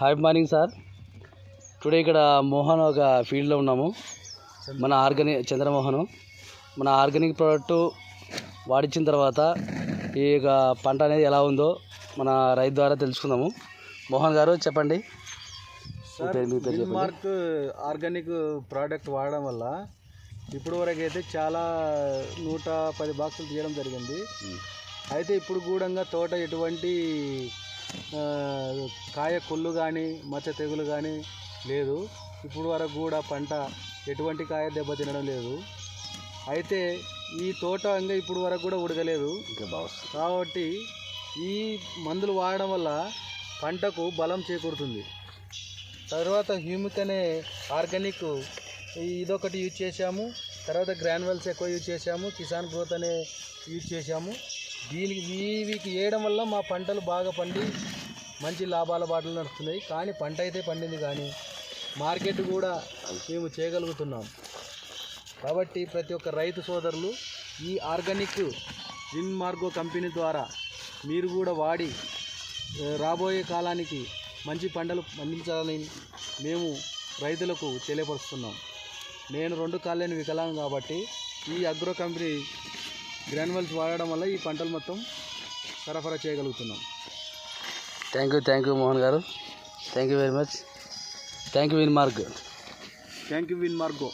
Hi morning sir today ఇక్కడ మోహన్ ఒక ఫీల్డ్లో ఉన్నాము. మన ఆర్గానిక్ చంద్రమోహన్. మన ఆర్గానిక్ ప్రోడక్ట్ వాడించిన తర్వాత ఈ యొక్క పంట అనేది ఎలా ఉందో మన రైతు ద్వారా తెలుసుకుందాము. మోహన్ గారు చెప్పండి. మార్క్ ఆర్గానిక్ ప్రోడక్ట్ వాడడం వల్ల ఇప్పుడు వరకు అయితే చాలా నూట పది బాక్సులు తీయడం జరిగింది. అయితే ఇప్పుడు కూడా తోట ఎటువంటి కాయ కుళ్ళు కానీ మచ్చ తెగులు కానీ లేదు. ఇప్పుడు వరకు కూడా పంట ఎటువంటి కాయ దెబ్బ తినడం లేదు. అయితే ఈ తోట ఇంకా ఇప్పుడు వరకు కూడా ఉడకలేదు. కాబట్టి ఈ మందులు వాడడం వల్ల పంటకు బలం చేకూరుతుంది. తర్వాత హ్యూమిక్ అనే ఆర్గానిక్ ఇదొకటి యూజ్ చేసాము తర్వాత గ్రాన్యువల్స్ ఎక్కువ యూజ్ చేసాము కిసాన్ గ్రోత్ అనే యూజ్ చేసాము దీనికి వీటికి వేయడం వల్ల మా పంటలు బాగా పండి మంచి లాభాల బాటలు నడుస్తున్నాయి. కానీ పంట అయితే పండింది కానీ మార్కెట్ కూడా మేము చేయగలుగుతున్నాం. కాబట్టి ప్రతి ఒక్క రైతు సోదరులు ఈ ఆర్గానిక్ విన్ మార్గో కంపెనీ ద్వారా మీరు కూడా వాడి రాబోయే కాలానికి మంచి పంటలు పండించాలని మేము రైతులకు తెలియపరుస్తున్నాం. నేను రెండు కాళ్ళని వికలాంగం కాబట్టి ఈ అగ్రో కంపెనీ గ్రాన్యువల్స్ వాడడం వల్ల ఈ పంటలు మొత్తం సరఫరా చేయగలుగుతున్నాం. Thank you thank you Mohan గారు. Thank you very much thank you win mark thank you win margo